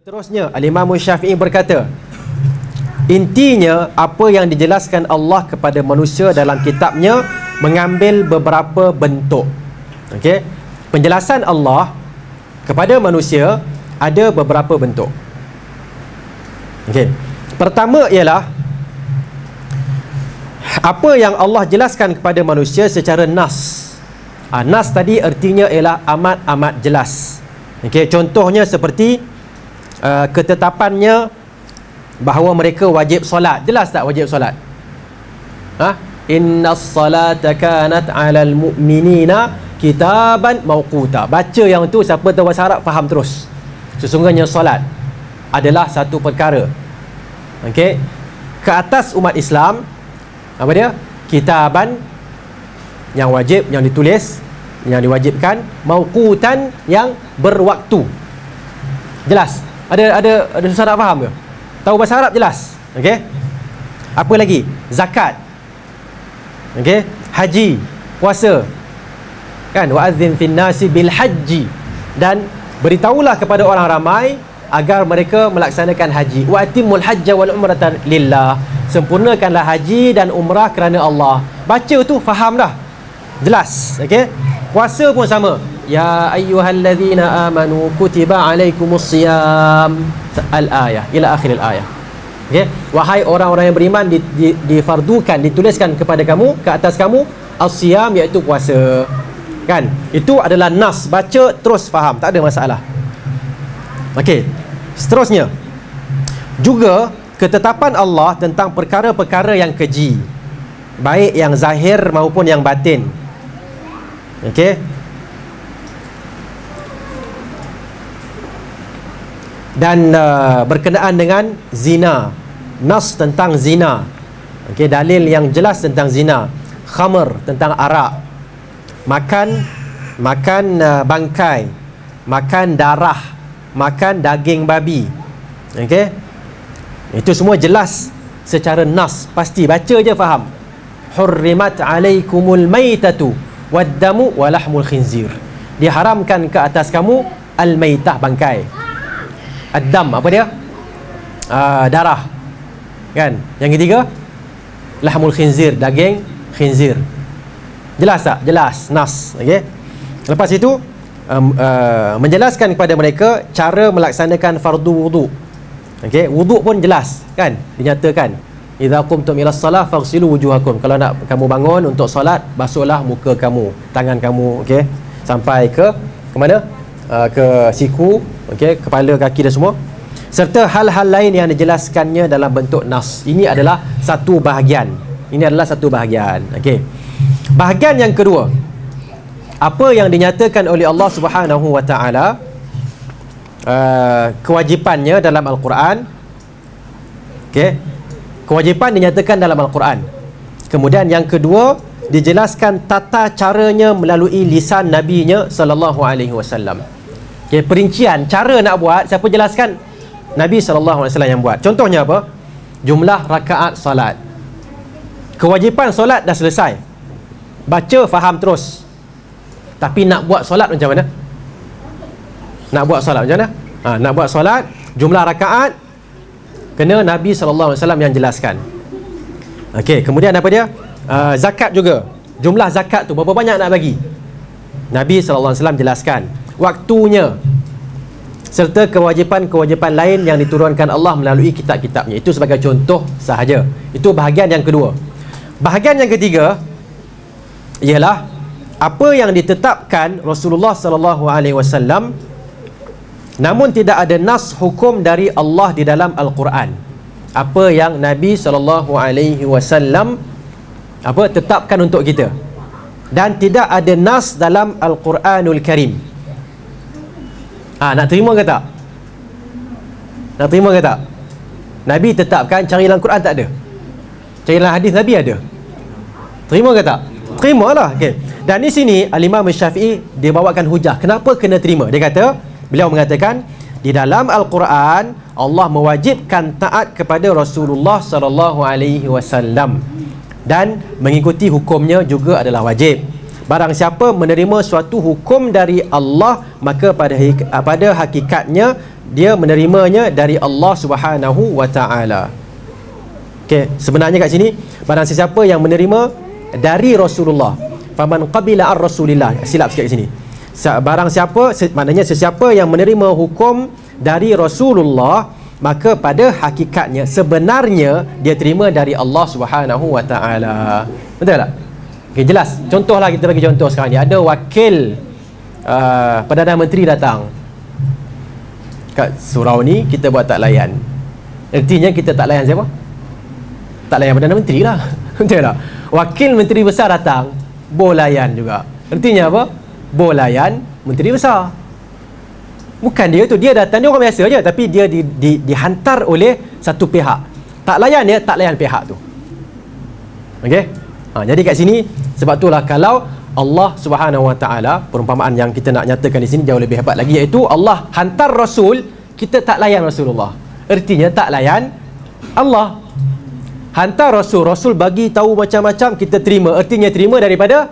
Seterusnya Al-Imam Syafi'i berkata Intinya apa yang dijelaskan Allah kepada manusia dalam kitabnya mengambil beberapa bentuk. Okey. Penjelasan Allah kepada manusia ada beberapa bentuk. Okey. Pertama ialah apa yang Allah jelaskan kepada manusia secara nas. Ha, nas tadi artinya ialah amat-amat jelas. Okey, contohnya seperti uh, ketetapannya bahawa mereka wajib solat. Jelas tak wajib solat? Ha? Inna salata kanat 'alal mu'minina kitaban mawquta. Baca yang tu siapa tahu bahasa Arab faham terus. Sesungguhnya solat adalah satu perkara. Okey. Ke atas umat Islam apa dia? Kitaban yang wajib yang ditulis yang diwajibkan mauqutan yang berwaktu. Jelas? Ada ada ada susah nak faham ke? Tahu bahasa Arab jelas. Okey. Apa lagi? Zakat. Okey. Haji, puasa. Kan wa'adzin fin nasi bil haji dan beritahulah kepada orang ramai agar mereka melaksanakan haji. Wa atimul hajja wal umrata lillah. Sempurnakanlah haji dan umrah kerana Allah. Baca tu faham dah. Jelas. Okey. Puasa pun sama. Ya ayyuhallazina amanu kutiba alaikumus siyam al-ayah ila akhir al-ayah. Okey. Wahai orang-orang yang beriman di, di, difardukan, dituliskan kepada kamu, ke atas kamu as-siyam iaitu puasa. Kan? Itu adalah nas. Baca terus faham, tak ada masalah. Okey. Seterusnya. Juga ketetapan Allah tentang perkara-perkara yang keji. Baik yang zahir maupun yang batin. Okey. Dan uh, berkenaan dengan zina. Nas tentang zina. Okey, dalil yang jelas tentang zina. Khamr tentang arak. Makan makan uh, bangkai. Makan darah. Makan daging babi. Okey. Itu semua jelas secara nas, pasti baca je faham. Hurrimat alaikumul maitatu waddamu walahmul khinzir diharamkan ke atas kamu al-maitah bangkai ad-dam apa dia? Uh, darah. Kan? Yang ketiga lahmul khinzir daging khinzir. Jelas tak? Jelas. Nas. Okey? Lepas itu um, uh, menjelaskan kepada mereka cara melaksanakan fardu wudu. Okey? Wudu pun jelas kan? Dinyatakan. Idza qumtum ila salah faghsilu wujuhakum. Kalau nak kamu bangun untuk solat, basuhlah muka kamu, tangan kamu, okey. Sampai ke ke mana? Uh, ke siku, okey, kepala, kaki dan semua. Serta hal-hal lain yang dijelaskannya dalam bentuk nas. Ini adalah satu bahagian. Ini adalah satu bahagian. Okey. Bahagian yang kedua. Apa yang dinyatakan oleh Allah Subhanahu wa taala uh, kewajipannya dalam al-Quran. Okey kewajipan dinyatakan dalam Al-Quran kemudian yang kedua dijelaskan tata caranya melalui lisan nabinya sallallahu alaihi wasallam. Okay, perincian cara nak buat siapa jelaskan? Nabi sallallahu alaihi wasallam yang buat. Contohnya apa? Jumlah rakaat solat. Kewajipan solat dah selesai. Baca faham terus. Tapi nak buat solat macam mana? Nak buat solat macam mana? Ha, nak buat solat jumlah rakaat kena Nabi SAW yang jelaskan. Okey, kemudian apa dia? Uh, zakat juga Jumlah zakat tu berapa banyak nak bagi? Nabi SAW jelaskan Waktunya Serta kewajipan-kewajipan lain yang diturunkan Allah melalui kitab-kitabnya Itu sebagai contoh sahaja Itu bahagian yang kedua Bahagian yang ketiga Ialah Apa yang ditetapkan Rasulullah SAW Namun tidak ada nas hukum dari Allah di dalam Al-Quran. Apa yang Nabi sallallahu alaihi wasallam apa tetapkan untuk kita. Dan tidak ada nas dalam Al-Quranul Karim. Ah, ha, nak terima ke tak? Nak terima ke tak? Nabi tetapkan cari dalam Quran tak ada. Cari dalam hadis Nabi ada. Terima ke tak? Terimalah. Okey. Dan di sini Al-Imam Syafi'i dia bawakan hujah. Kenapa kena terima? Dia kata, Beliau mengatakan di dalam Al-Quran Allah mewajibkan taat kepada Rasulullah sallallahu alaihi wasallam dan mengikuti hukumnya juga adalah wajib. barang siapa menerima suatu hukum dari Allah maka pada pada hakikatnya dia menerimanya dari Allah Subhanahu wa taala okey sebenarnya kat sini barang sesiapa yang menerima dari Rasulullah faman qabila ar rasulillah silap sikit kat sini barang siapa maknanya sesiapa yang menerima hukum dari Rasulullah maka pada hakikatnya sebenarnya dia terima dari Allah Subhanahu wa taala betul tak Okay, jelas. Contohlah kita bagi contoh sekarang ni. Ada wakil uh, Perdana Menteri datang. Kat surau ni kita buat tak layan. Artinya kita tak layan siapa? Tak layan Perdana Menteri lah. Betul tak? Wakil Menteri Besar datang, boleh layan juga. Artinya apa? Boleh layan Menteri Besar. Bukan dia tu, dia datang dia orang biasa je tapi dia di, di, dihantar oleh satu pihak. Tak layan dia, tak layan pihak tu. Okey? Ha, jadi kat sini sebab itulah kalau Allah Subhanahu Wa Taala perumpamaan yang kita nak nyatakan di sini jauh lebih hebat lagi iaitu Allah hantar rasul kita tak layan Rasulullah. Ertinya tak layan Allah. Hantar rasul, rasul bagi tahu macam-macam kita terima. Ertinya terima daripada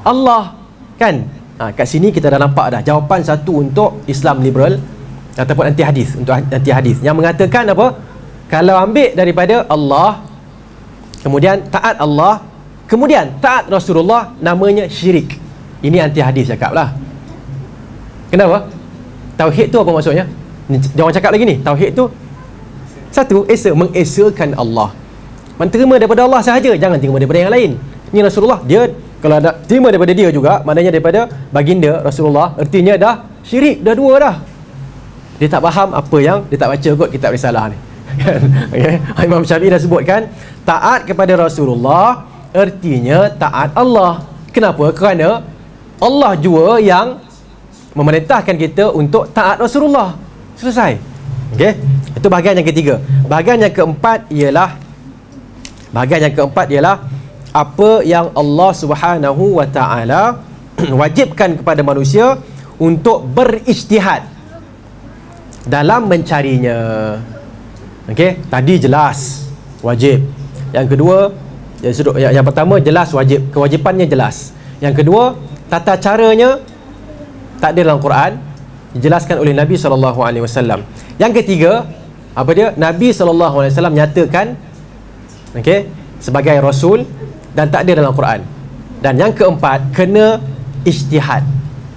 Allah. Kan? Ha, kat sini kita dah nampak dah jawapan satu untuk Islam liberal ataupun anti hadis untuk anti hadis yang mengatakan apa? Kalau ambil daripada Allah kemudian taat Allah Kemudian taat Rasulullah namanya syirik. Ini anti hadis cakap lah. Kenapa? Tauhid tu apa maksudnya? Jangan cakap lagi ni. Tauhid tu satu, esa mengesakan Allah. Menerima daripada Allah sahaja, jangan terima daripada yang lain. Ini Rasulullah, dia kalau nak terima daripada dia juga, maknanya daripada baginda Rasulullah, artinya dah syirik, dah dua dah. Dia tak faham apa yang dia tak baca kot kitab risalah ni. okay. Imam Syafi'i dah sebutkan taat kepada Rasulullah Artinya taat Allah Kenapa? Kerana Allah jua yang Memerintahkan kita untuk taat Rasulullah Selesai Okey Itu bahagian yang ketiga Bahagian yang keempat ialah Bahagian yang keempat ialah Apa yang Allah subhanahu wa ta'ala Wajibkan kepada manusia Untuk berijtihad Dalam mencarinya. Okey Tadi jelas Wajib. Yang kedua yang, yang, yang pertama jelas wajib kewajipannya jelas. Yang kedua tata caranya tak ada dalam Quran dijelaskan oleh Nabi SAW yang ketiga apa dia? Nabi SAW nyatakan okay, sebagai Rasul dan tak ada dalam Quran dan yang keempat kena ijtihad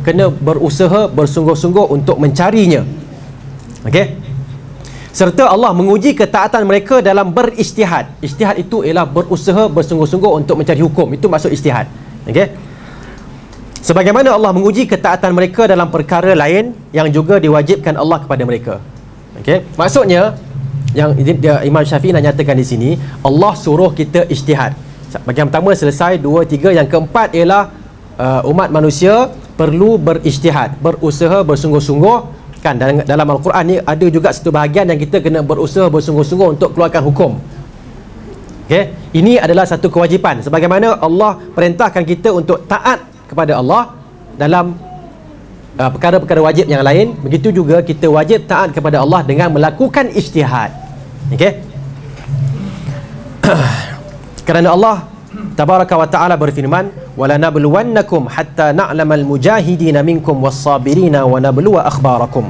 kena berusaha bersungguh-sungguh untuk mencarinya okey serta Allah menguji ketaatan mereka dalam beristihad. Istihad itu ialah berusaha bersungguh-sungguh untuk mencari hukum. Itu maksud istihad. Okey. Sebagaimana Allah menguji ketaatan mereka dalam perkara lain yang juga diwajibkan Allah kepada mereka. Okey. Maksudnya yang Imam Syafi'i nak nyatakan di sini, Allah suruh kita istihad. Bagian pertama selesai, dua, tiga. Yang keempat ialah uh, umat manusia perlu beristihad, berusaha bersungguh-sungguh. Kan dalam, dalam Al-Quran ni ada juga satu bahagian yang kita kena berusaha bersungguh-sungguh untuk keluarkan hukum. Okay, ini adalah satu kewajipan. Sebagaimana Allah perintahkan kita untuk taat kepada Allah dalam uh, perkara-perkara wajib yang lain begitu juga kita wajib taat kepada Allah dengan melakukan ijtihad. Okey kerana Allah tabaraka wa taala berfirman wala nabluwannakum hatta na'lamal mujahidin minkum was-sabirin wa nabluwa akhbarakum.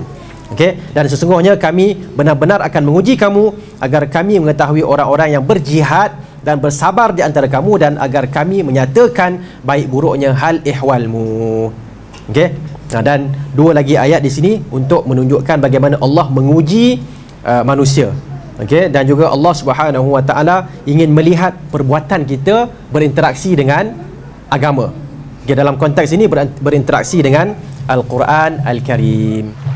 Okey? Dan sesungguhnya kami benar-benar akan menguji kamu agar kami mengetahui orang-orang yang berjihad dan bersabar di antara kamu dan agar kami menyatakan baik buruknya hal ihwalmu okey? Nah, dan dua lagi ayat di sini untuk menunjukkan bagaimana Allah menguji uh, manusia okey dan juga Allah Subhanahu wa taala ingin melihat perbuatan kita berinteraksi dengan agama. Okay, dalam konteks ini berinteraksi dengan Al-Quran Al-Karim.